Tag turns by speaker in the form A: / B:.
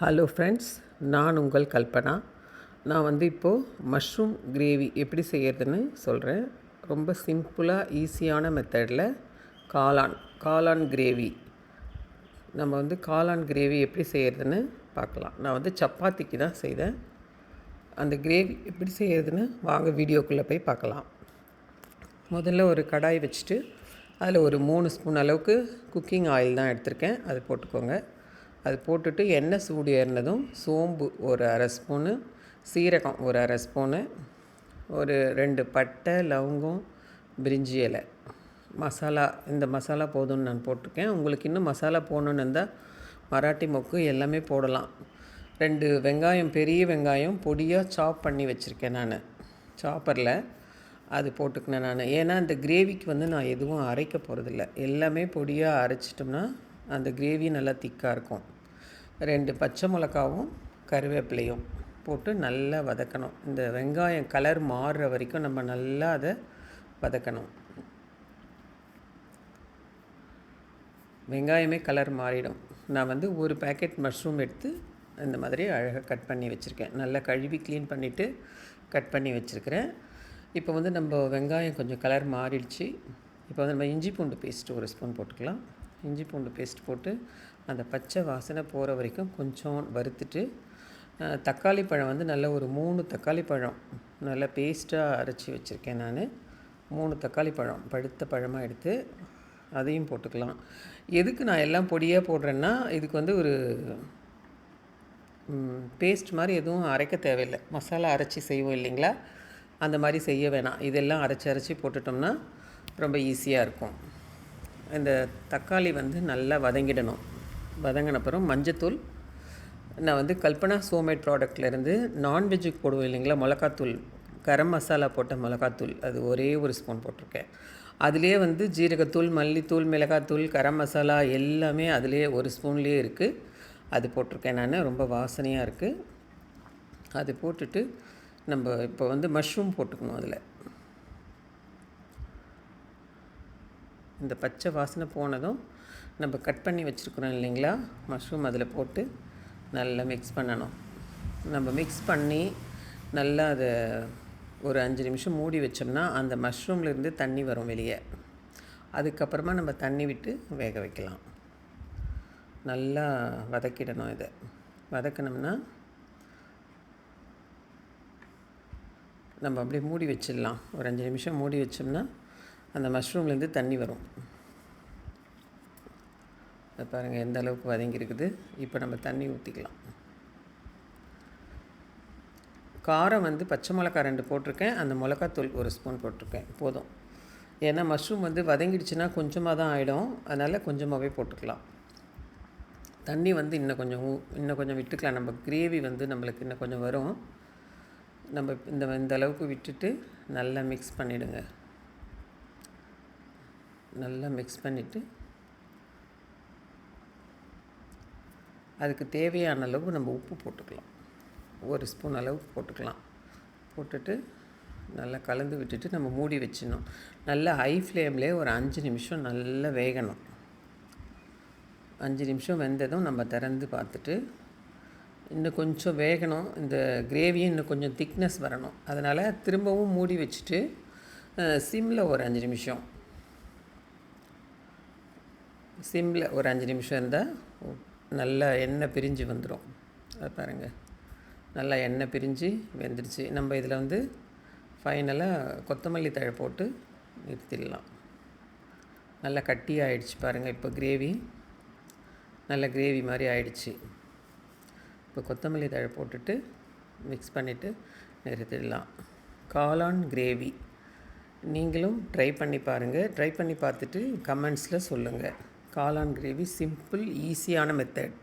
A: Hello friends நான் உங்கள் கல்பனா. நான் வந்து இப்போது மஷ்ரூம் கிரேவி எப்படி செய்கிறதுன்னு சொல்கிறேன் ரொம்ப சிம்பிளாக ஈஸியான மெத்தடில் காளான் காளான் கிரேவி நம்ம வந்து காளான் கிரேவி எப்படி செய்கிறதுன்னு பார்க்கலாம். நான் வந்து சப்பாத்திக்கு தான் செய்தேன். அந்த கிரேவி எப்படி செய்கிறதுன்னு வாங்க வீடியோக்குள்ளே போய் பார்க்கலாம். முதல்ல ஒரு கடாய் வச்சுட்டு அதில் ஒரு மூணு ஸ்பூன் அளவுக்கு குக்கிங் ஆயில் தான் எடுத்திருக்கேன். அது போட்டுக்கோங்க. அது போட்டுட்டு எண்ணெய் சூடு ஏறினதும் சோம்பு ஒரு அரை ஸ்பூனு சீரகம் ஒரு அரை ஸ்பூனு ஒரு ரெண்டு பட்டை லவங்கம் பிரிஞ்சி இலை. மசாலா இந்த மசாலா போதும்னு நான் போட்டிருக்கேன். உங்களுக்கு இன்னும் மசாலா போடணுன்னு இருந்தால் மராட்டி மொக்கு எல்லாமே போடலாம். ரெண்டு வெங்காயம் பெரிய வெங்காயம் பொடியாக சாப் பண்ணி வச்சுருக்கேன் நான். சாப்பரில் அது போட்டுக்கினேன் நான். ஏன்னா அந்த கிரேவிக்கு வந்து நான் எதுவும் அரைக்க போகிறதில்ல எல்லாமே பொடியாக அரைச்சிட்டோம்னா அந்த கிரேவி நல்லா திக்காக இருக்கும். ரெண்டு பச்சை மிளகாவும் கருவேப்பிலையும் போட்டு நல்லா வதக்கணும். இந்த வெங்காயம் கலர் மாறுற வரைக்கும் நம்ம நல்லா அதை வதக்கணும். வெங்காயமே கலர் மாறிடும். நான் வந்து ஒரு பேக்கெட் மஷ்ரூம் எடுத்து இந்த மாதிரி அழகாக கட் பண்ணி வச்சுருக்கேன். நல்லா கழுவி க்ளீன் பண்ணிவிட்டு கட் பண்ணி வச்சுருக்கிறேன். இப்போ வந்து நம்ம வெங்காயம் கொஞ்சம் கலர் மாறிடுச்சு. இப்போ வந்து நம்ம இஞ்சி பூண்டு பேஸ்ட் ஒரு ஸ்பூன் போட்டுக்கலாம். இஞ்சி பூண்டு பேஸ்ட் போட்டு அந்த பச்சை வாசனை போகிற வரைக்கும் கொஞ்சம் வறுத்துட்டு தக்காளி பழம் வந்து நல்ல ஒரு மூணு தக்காளி பழம். நல்லா பேஸ்ட்டாக அரைச்சி வச்சுருக்கேன் நான். மூணு தக்காளி பழம். பழுத்த பழமாக எடுத்து அதையும் போட்டுக்கலாம். எதுக்கு நான் எல்லாம் பொடியாக போடுறேன்னா இதுக்கு வந்து ஒரு பேஸ்ட் மாதிரி எதுவும் அரைக்க தேவையில்லை. மசாலா அரைச்சி செய்வோம் இல்லைங்களா? அந்த மாதிரி செய்ய வேணாம். இதெல்லாம் அரைச்சி அரைச்சி போட்டுட்டோம்னா ரொம்ப ஈஸியாக இருக்கும். இந்த தக்காளி வந்து நல்லா வதங்கிடணும். வதங்கின அப்புறம் மஞ்சத்தூள். நான் வந்து கல்பனா சோமேட் ப்ராடக்ட்லேருந்து நான்வெஜ்ஜுக்கு போடுவோம் இல்லைங்களா மிளகாத்தூள். கரம் மசாலா போட்ட மிளகாத்தூள் அது ஒரே ஒரு ஸ்பூன் போட்டிருக்கேன். அதுலேயே வந்து ஜீரகத்தூள் மல்லித்தூள் மிளகாத்தூள் கரம் மசாலா எல்லாமே அதுலேயே ஒரு ஸ்பூன்லேயே இருக்குது அது போட்டிருக்கேன் நான் ரொம்ப வாசனையாக இருக்குது அது போட்டுட்டு நம்ம இப்போ வந்து மஷ்ரூம் போட்டுக்கணும் அதில். இந்த பச்சை வாசனை போனதும் நம்ம கட் பண்ணி வச்சுருக்குறோம் இல்லைங்களா? மஷ்ரூம் அதில் போட்டு நல்லா மிக்ஸ் பண்ணணும். நம்ம மிக்ஸ் பண்ணி நல்லா அதை ஒரு அஞ்சு நிமிஷம் மூடி வச்சோம்னா அந்த மஷ்ரூம்லேருந்து தண்ணி வரும் வெளியே. அதுக்கப்புறமா நம்ம தண்ணி விட்டு வேக வைக்கலாம். நல்லா வதக்கிடணும் இதை. வதக்கினோம்னா நம்ம அப்படியே மூடி வச்சிடலாம். ஒரு அஞ்சு நிமிஷம் மூடி வச்சோம்னா அந்த மஷ்ரூம்லேருந்து தண்ணி வரும். அதை பாருங்கள் எந்த அளவுக்கு வதங்கியிருக்குது இப்போ நம்ம தண்ணி ஊற்றிக்கலாம் காரம் வந்து பச்சை மிளகா ரெண்டு போட்டிருக்கேன். அந்த மிளகாத்தூள் ஒரு ஸ்பூன் போட்டிருக்கேன். போதும். ஏன்னா மஷ்ரூம் வந்து வதங்கிடுச்சுன்னா கொஞ்சமாக தான் ஆகிடும் அதனால் கொஞ்சமாகவே போட்டுக்கலாம். தண்ணி வந்து இன்னும் கொஞ்சம் இன்னும் கொஞ்சம் விட்டுக்கலாம். நம்ம கிரேவி வந்து நம்மளுக்கு இன்னும் கொஞ்சம் வரும். நம்ம இந்த இந்த அளவுக்கு விட்டுட்டு நல்லா மிக்ஸ் பண்ணிவிடுங்க நல்லா மிக்ஸ் பண்ணிவிட்டு அதுக்கு தேவையான அளவு நம்ம உப்பு போட்டுக்கலாம். ஒரு ஸ்பூன் அளவுக்கு போட்டுக்கலாம். போட்டுட்டு நல்லா கலந்து விட்டுட்டு நம்ம மூடி வச்சிடணும். நல்லா ஹை ஃப்ளேம்லேயே ஒரு அஞ்சு நிமிஷம் நல்லா வேகணும். அஞ்சு நிமிஷம் வெந்ததும் நம்ம திறந்து பார்த்துட்டு இன்னும் கொஞ்சம் வேகணும். இந்த கிரேவியும் இன்னும் கொஞ்சம் திக்னஸ் வரணும். அதனால் திரும்பவும் மூடி வச்சுட்டு சிம்மில் ஒரு அஞ்சு நிமிஷம். சிம்மில் ஒரு அஞ்சு நிமிஷம் இருந்தால் நல்லா எண்ணெய் பிரிஞ்சு வந்துடும் அது பாருங்கள் நல்லா எண்ணெய் பிரிஞ்சு வெந்துடுச்சு நம்ம இதில் வந்து ஃபைனலாக கொத்தமல்லி தழை போட்டு நிறுத்திடலாம். நல்லா கட்டி ஆயிடுச்சு பாருங்கள் இப்போ கிரேவி நல்ல கிரேவி மாதிரி ஆயிடுச்சு. இப்போ கொத்தமல்லி தழை போட்டுட்டு மிக்ஸ் பண்ணிவிட்டு நிறுத்திடலாம். காளான் கிரேவி நீங்களும் ட்ரை பண்ணி பாருங்கள் ட்ரை பண்ணி பார்த்துட்டு கமெண்ட்ஸில் சொல்லுங்கள் காளான் கிரேவி சிம்பிள் ஈஸியான மெத்தட்